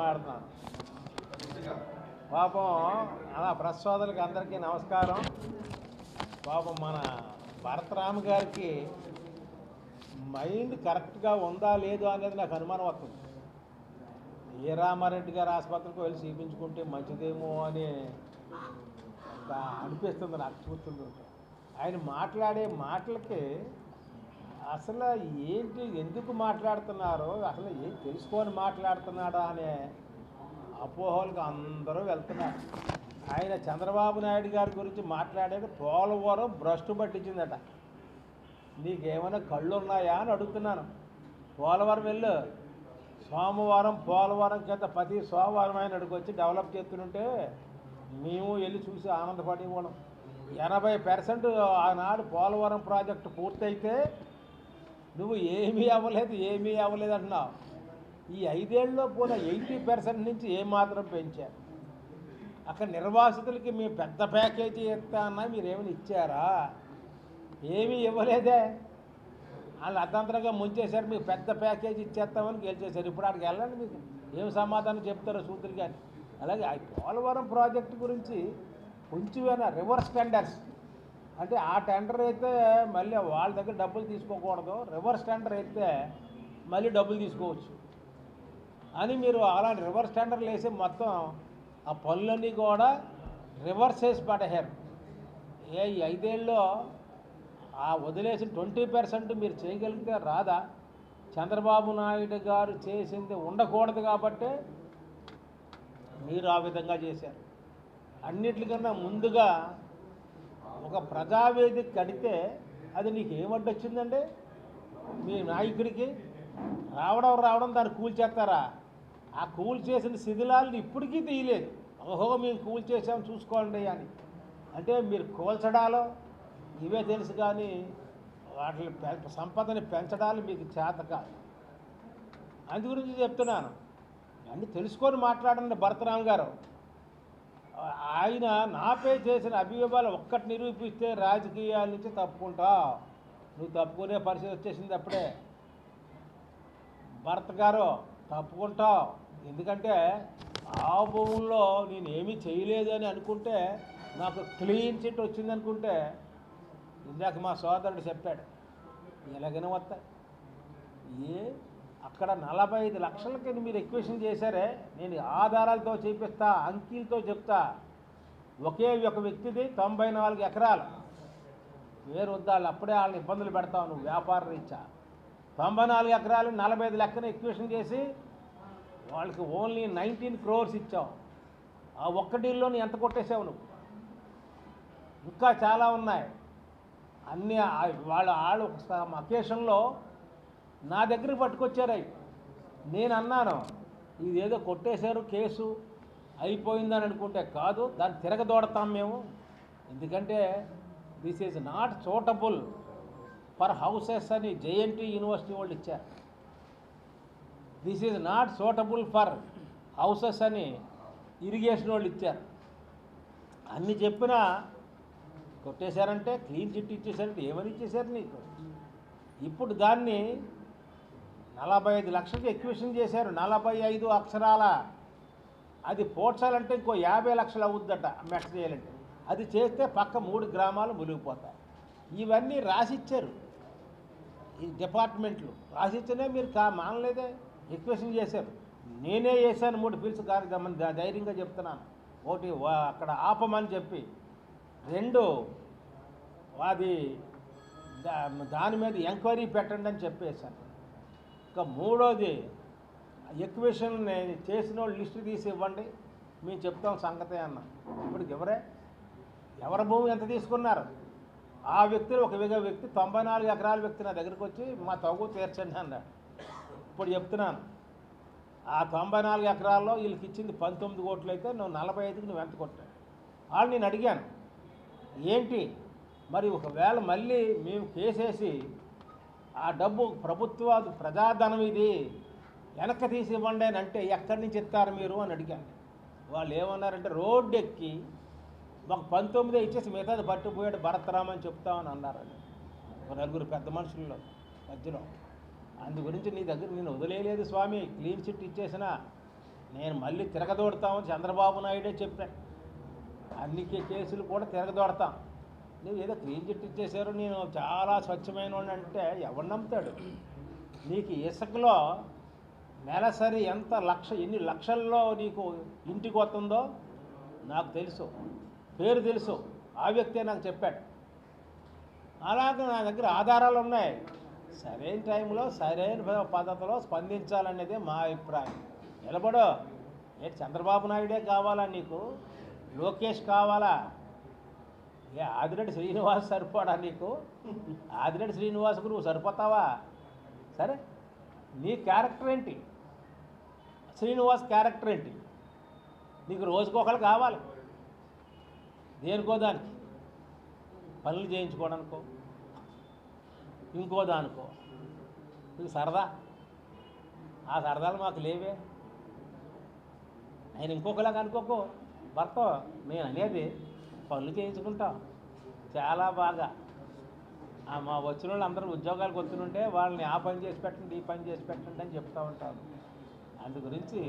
మాట్లాడుతున్నాను పాపం అలా ప్రెస్ అందరికీ నమస్కారం. పాపం మన భరతరామ్ గారికి మైండ్ కరెక్ట్గా ఉందా లేదు అనేది నాకు అనుమానం వస్తుంది. ఏ రామారెడ్డి గారు ఆసుపత్రికి వెళ్ళి చూపించుకుంటే మంచిదేమో అని అనిపిస్తుంది నాకు చూస్తుంటే ఆయన మాట్లాడే మాటలకి అసలు ఏంటి ఎందుకు మాట్లాడుతున్నారో అసలు ఏం తెలుసుకొని మాట్లాడుతున్నాడా అనే అపోహలకు అందరూ వెళ్తున్నారు. ఆయన చంద్రబాబు నాయుడు గారి గురించి మాట్లాడేది పోలవరం భ్రష్టు పట్టించిందట. నీకేమైనా కళ్ళు ఉన్నాయా అని అడుగుతున్నాను. పోలవరం వెళ్ళు. సోమవారం పోలవరం కింద ప్రతి సోమవారం ఆయన అడుగొచ్చి డెవలప్ చేస్తుంటే మేము వెళ్ళి చూసి ఆనందపడి ఇవ్వడం ఎనభై పర్సెంట్ ఆనాడు పోలవరం ప్రాజెక్టు పూర్తయితే నువ్వు ఏమీ అవ్వలేదు ఏమీ అవ్వలేదు అంటున్నావు. ఈ ఐదేళ్ళలో పోయిన ఎయిటీ పర్సెంట్ నుంచి ఏమాత్రం పెంచారు. అక్కడ నిర్వాసితులకి మీ పెద్ద ప్యాకేజీ ఇస్తా అన్నా మీరేమైనా ఇచ్చారా? ఏమీ ఇవ్వలేదే. వాళ్ళు అర్ధంతరంగా ముంచేశారు మీకు పెద్ద ప్యాకేజీ ఇచ్చేస్తామని గెలిచేశారు. ఇప్పుడు అక్కడికి వెళ్ళండి మీకు. ఏం సమాధానం చెప్తారో సూత్రులు కానీ. అలాగే ఆ పోలవరం ప్రాజెక్టు గురించి కొంచెమైనా రివర్స్ టెండర్స్ అంటే ఆ టెండర్ అయితే మళ్ళీ వాళ్ళ దగ్గర డబ్బులు తీసుకోకూడదు. రివర్స్ టెండర్ అయితే మళ్ళీ డబ్బులు తీసుకోవచ్చు. అని మీరు అలాంటి రివర్స్ టెండర్లు వేసి మొత్తం ఆ పనులన్నీ కూడా రివర్స్ చేసి పడేశారు. ఏ ఈ ఐదేళ్ళలో ఆ వదిలేసిన ట్వంటీ పర్సెంట్ మీరు చేయగలిగితే రాదా? చంద్రబాబు నాయుడు గారు చేసింది ఉండకూడదు కాబట్టి మీరు ఆ విధంగా చేశారు. అన్నిటికన్నా ముందుగా ఒక ప్రజావేదిక కడితే అది నీకు ఏమడ్డొచ్చిందండి మీ నాయకుడికి? రావడం రావడం దాన్ని కూల్చేస్తారా ఆ కూల్ చేసిన శిథిలాలను ఇప్పటికీ తీయలేదు. ఓహో మేము కూల్ చేసాం చూసుకోండి అని. అంటే మీరు కూల్చడాలో? ఇవే తెలుసు కానీ వాటిని సంపదని పెంచడాలు మీకు చేత కాదు. అందు గురించి చెప్తున్నాను. అన్నీ తెలుసుకొని మాట్లాడండి భరతరామ్ గారు. ఆయన నాపై చేసిన అభియోగాలు ఒక్కటి నిరూపిస్తే రాజకీయాల నుంచి తప్పుకుంటావు నువ్వు తప్పుకునే పరిస్థితి వచ్చేసింది అప్పుడే. భర్త గారు తప్పుకుంటావు. ఎందుకంటే ఆ భూముల్లో నేను ఏమీ చేయలేదు అని అనుకుంటే నాకు క్లీన్ చిట్ వచ్చింది అనుకుంటే ఇందాక మా సోదరుడు చెప్పాడు ఎలాగైనా వస్తాయి. ఏ అక్కడ నలభై ఐదు లక్షలకి మీరు ఎక్వేషన్ చేశారే నేను ఆధారాలతో చూపిస్తా అంకీలతో చెప్తా. ఒకే ఒక వ్యక్తిది తొంభై నాలుగు ఎకరాలు. వేరు వద్దాలు అప్పుడే వాళ్ళని ఇబ్బందులు పెడతావు నువ్వు వ్యాపార రీత్యా. తొంభై నాలుగు ఎకరాలు నలభై ఐదు లెక్కన ఎక్వేషన్ చేసి వాళ్ళకి ఓన్లీ నైన్టీన్ క్రోర్స్ ఇచ్చావు. ఆ ఒక్క డీల్లోని ఎంత కొట్టేసావు నువ్వు? ఇంకా చాలా ఉన్నాయి. అన్నీ వాళ్ళు వాళ్ళ వాళ్ళు ఒక అకేషన్లో నా దగ్గర పట్టుకొచ్చారు నేను అన్నాను ఇదేదో కొట్టేశారు కేసు అయిపోయిందని అనుకుంటే కాదు దాన్ని తిరగదోడతాం మేము. ఎందుకంటే this is not suitable for houses అని జేఎన్టీ యూనివర్సిటీ వాళ్ళు ఇచ్చారు. This is not suitable for houses అని ఇరిగేషన్ వాళ్ళు ఇచ్చారు. అన్ని చెప్పినా కొట్టేశారంటే క్లీన్ చిట్ ఇచ్చేసారంటే ఏమని ఇచ్చేశారు నీకు? ఇప్పుడు దాన్ని నలభై ఐదు లక్షలకి ఎక్విషన్ చేశారు. నలభై ఐదు అక్షరాల. అది పోడ్చాలంటే ఇంకో యాభై లక్షలు అవుద్దట మెట్ట చేయాలంటే. అది చేస్తే పక్క మూడు గ్రామాలు మునిగిపోతాయి. ఇవన్నీ రాసిచ్చారు. ఈ డిపార్ట్మెంట్లు. రాసిచ్చినా మీరు కా మానలేదే. ఎక్వేషన్ చేశారు. నేనే వేసాను మూడు ఫీల్స్ కార్యక్రమం దమ్మని ధైర్యంగా చెప్తున్నాను. ఒకటి వా- అక్కడ ఆపమని చెప్పి. రెండు అది దా- దాని మీద ఎంక్వైరీ పెట్టండి అని చెప్పేశాను. ఇంకా మూడోది నేను చేసిన వాళ్ళు లిస్టు తీసి ఇవ్వండి. మేము చెప్తాం సంగతే అన్న. ఇప్పుడు ఎవరే? ఎవరి భూమి ఎంత తీసుకున్నారు? ఆ వ్యక్తులు ఒక వ్యక్తి తొంభై నాలుగు ఎకరాల వ్యక్తి నా దగ్గరికి వచ్చి మా తగు తీర్చండి అన్నాడు. ఇప్పుడు చెప్తున్నాను. ఆ తొంభై నాలుగు ఎకరాల్లో వీళ్ళకి ఇచ్చింది పంతొమ్మిది కోట్లు అయితే నువ్వు నలభై ఐదుకి నువ్వు ఎంత కొట్టావు? వాళ్ళు నేను అడిగాను. ఏంటి? మరి ఒకవేళ మళ్ళీ మేము కేసేసి ఆ డబ్బు ప్రభుత్వ ప్రజాధనం ఇది. వెనక్కి తీసి ఇవ్వండి అని అంటే ఎక్కడి నుంచి ఇస్తారు మీరు అని అడిగాను. వాళ్ళు ఏమన్నారంటే రోడ్డు ఎక్కి మాకు పంతొమ్మిదే ఇచ్చేసి మిగతాది పట్టుపోయాడు భరతరామని చెప్తామని అన్నారని ఒక నలుగురు పెద్ద మనుషుల్లో మధ్యలో. అందు గురించి నీ దగ్గర నేను వదిలేయలేదు స్వామి క్లీన్ చిట్ ఇచ్చేసిన నేను మళ్ళీ తిరగదోడతామని చంద్రబాబు నాయుడే చెప్పాను అన్ని కేసులు కూడా తిరగదోడతాం. నువ్వు ఏదో క్లీన్ చిట్ ఇచ్చేశారు నేను చాలా స్వచ్ఛమైన వాడిని అంటే ఎవరు నమ్ముతాడు? నీకు ఇసుకలో నెలసరి ఎంత లక్ష ఎన్ని లక్షల్లో నీకు ఇంటికి వస్తుందో నాకు తెలుసు. పేరు తెలుసు. ఆ వ్యక్తే నాకు చెప్పాడు. అలాగే నా దగ్గర ఆధారాలు ఉన్నాయి. సరైన టైంలో సరైన పద్ధతిలో స్పందించాలనేదే మా అభిప్రాయం. నిలబడు. ఏంటి చంద్రబాబు నాయుడే కావాలా నీకు? లోకేష్ కావాలా? ఏ ఆదిరెడ్డి శ్రీనివాస్ సరిపోడా నీకు? ఆదిరెడ్డి శ్రీనివాస్కు నువ్వు సరిపోతావా? సరే నీ క్యారెక్టర్ ఏంటి? శ్రీనివాస్ క్యారెక్టర్ ఏంటి? నీకు రోజుకొకరు కావాలి. దేనికో దానికి. పనులు చేయించుకోవడానికో ఇంకో దానికో. ఇది సరదా. ఆ సరదాలు మాకు లేవే. ఆయన ఇంకొకలాగా అనుకోకో. భర్త నేను అనేది పనులు చేయించుకుంటాం. చాలా బాగా. మా వచ్చిన వాళ్ళు అందరూ ఉద్యోగాలకు వస్తుంటే వాళ్ళని ఆ పని చేసి పెట్టండి ఈ పని చేసి పెట్టండి అని చెప్తూ ఉంటాను అందు గురించి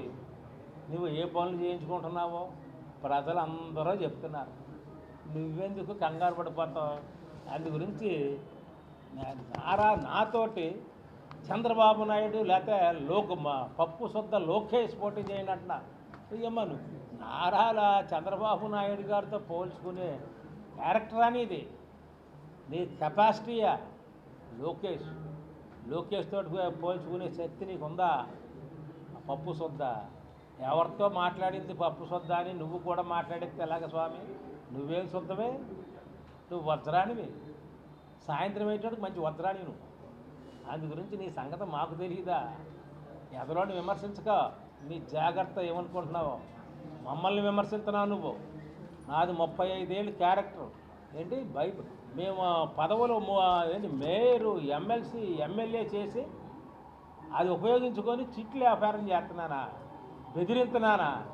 నువ్వు ఏ పనులు చేయించుకుంటున్నావో ప్రజలు అందరూ చెప్తున్నారు. నువ్వెందుకు కంగారు పడిపోతావు? అందు గురించి నారా నాతోటి చంద్రబాబు నాయుడు లేకపోతే లోక్ మా పప్పు శుద్ధ లోకేష్ పోటీ చేయనట్టున అంటున్నా నువ్వు? నారాల చంద్రబాబు నాయుడు గారితో పోల్చుకునే క్యారెక్టర్ అనేది నీ కెపాసిటీయా? లోకేష్. లోకేష్ తోటి పోల్చుకునే శక్తి నీకు ఉందా పప్పు శుద్ధ ఎవరితో మాట్లాడింది పప్పు శుద్ధ అని నువ్వు కూడా మాట్లాడితే ఎలాగ స్వామి? నువ్వేం శుద్ధమే నువ్వు వజ్రానివి సాయంత్రం అయ్యేటప్పుడు మంచి వజ్రాని నువ్వు. అందు గురించి నీ సంగతి మాకు తెలియదా ఎదరోని విమర్శించక నీ జాగ్రత్త ఏమనుకుంటున్నావో? మమ్మల్ని విమర్శించినా నువ్వు నాది ముప్పై ఐదేళ్ళు క్యారెక్టర్. ఏంటి? బైబిల్. మేము పదవులు ఏంటి? మేయరు ఎమ్మెల్సీ ఎమ్మెల్యే చేసి అది ఉపయోగించుకొని చిట్లు వ్యాపారం చేస్తున్నానా? బెదిరిస్తున్నానా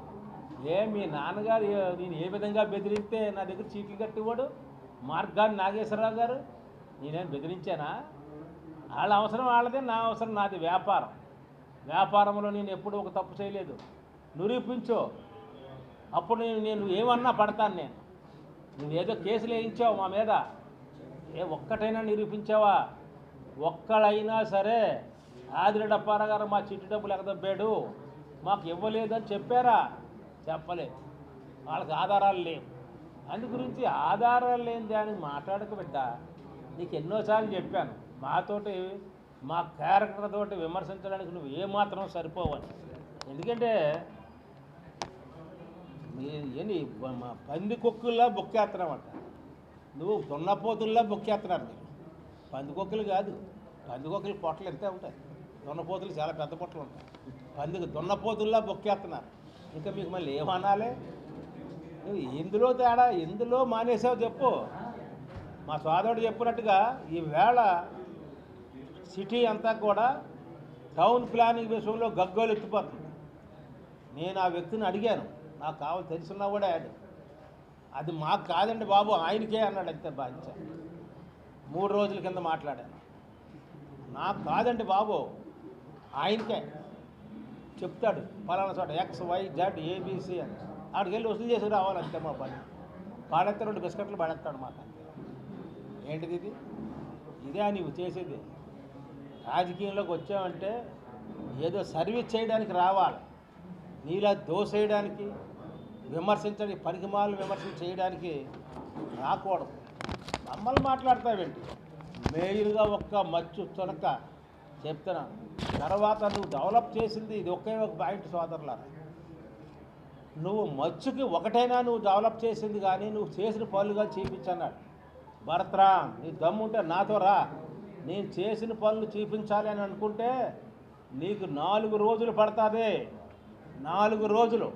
ఏ మీ నాన్నగారు నేను ఏ విధంగా బెదిరిస్తే నా దగ్గర చీట్లు కట్టివాడు? మార్గాన్ని నాగేశ్వరరావు గారు నేనేం బెదిరించానా? వాళ్ళ అవసరం వాళ్ళదే నా అవసరం నాది వ్యాపారం. వ్యాపారంలో నేను ఎప్పుడూ ఒక తప్పు చేయలేదు. నిరూపించు. అప్పుడు నేను నేను ఏమన్నా పడతాను నేను. నువ్వేదో కేసులు వేయించావు మా మీద. ఏ ఒక్కటైనా నిరూపించావా? ఒక్కడైనా సరే ఆదిరెడ్డప్పార గారు మా చిట్టు డబ్బులు ఎగదబ్బాడు. మాకు ఇవ్వలేదని చెప్పారా? చెప్పలేదు. వాళ్ళకి ఆధారాలు లేవు. అందు గురించి ఆధారాలు లేని దానికి మాట్లాడక బిడ్డ. నీకు ఎన్నోసార్లు చెప్పాను. మాతోటి మా క్యారెక్టర్ తోటి విమర్శించడానికి నువ్వు ఏమాత్రం సరిపోవని. ఎందుకంటే ఏంటి మా పంది బొక్కేస్తున్నామంట నువ్వు దున్నపోతుల్లా బొక్కేస్తున్నారు మీరు. పందికొక్కులు కాదు పందికొక్కులు పొట్టలు ఎంతే ఉంటాయి. దున్నపోతులు చాలా పెద్ద పొట్టలు ఉంటాయి. పందికి దున్నపోతుల్లా బొక్కేస్తున్నారు ఇంకా మీకు మళ్ళీ ఏమనాలి? నువ్వు ఎందులో తేడా ఎందులో మానేసావు చెప్పు. మా సోదరుడు చెప్పినట్టుగా ఈ వేళ సిటీ అంతా కూడా టౌన్ ప్లానింగ్ విషయంలో గగ్గోలు ఎత్తిపోతుంది. నేను ఆ వ్యక్తిని అడిగాను. నాకు కావాలి తెలుసున్నా కూడా అది. అది మాకు కాదండి బాబు ఆయనకే అన్నాడు అంతే బాధ్యత. మూడు రోజుల కింద మాట్లాడాను. నాకు కాదండి బాబు ఆయనకే. చెప్తాడు పలానా చోట ఎక్స్ వై జడ్ ఏబీసీ అని. ఆడికి వెళ్ళి వసూలు చేసి రావాలి అంతే మా పని. పాడేస్తే రెండు బిస్కెట్లు పడేస్తాడు మాకు ఏంటిది ఇది? ఇదే నీవు చేసేది. రాజకీయంలోకి వచ్చావంటే ఏదో సర్వీస్ చేయడానికి రావాలి. నీలా దోసేయడానికి విమర్శించడానికి పనికిమాలను విమర్శన చేయడానికి రాకూడదు. మమ్మల్ని మాట్లాడతావేంటి? మేయులుగా ఒక్క మచ్చు తొనక చెప్తున్నా. తర్వాత నువ్వు డెవలప్ చేసింది ఇది ఒకే ఒక పాయింట్ సోదరులారా. నువ్వు మచ్చుకి ఒకటైనా నువ్వు డెవలప్ చేసింది కానీ నువ్వు చేసిన పనులుగా చూపించన్నాడు. భరత్రా నీ దమ్ముంటే నాతో రా. నేను చేసిన పనులు చూపించాలి అని అనుకుంటే నీకు నాలుగు రోజులు పడుతుంది. నాలుగు రోజులు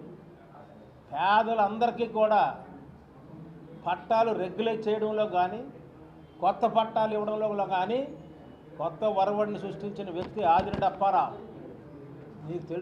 పేదలందరికీ కూడా పట్టాలు రెగ్యులేట్ చేయడంలో కానీ కొత్త పట్టాలు ఇవ్వడంలో కానీ కొత్త వరవడిని సృష్టించిన వ్యక్తి ఆదిరెడ్డి అప్పారావు. నీకు తెలుసు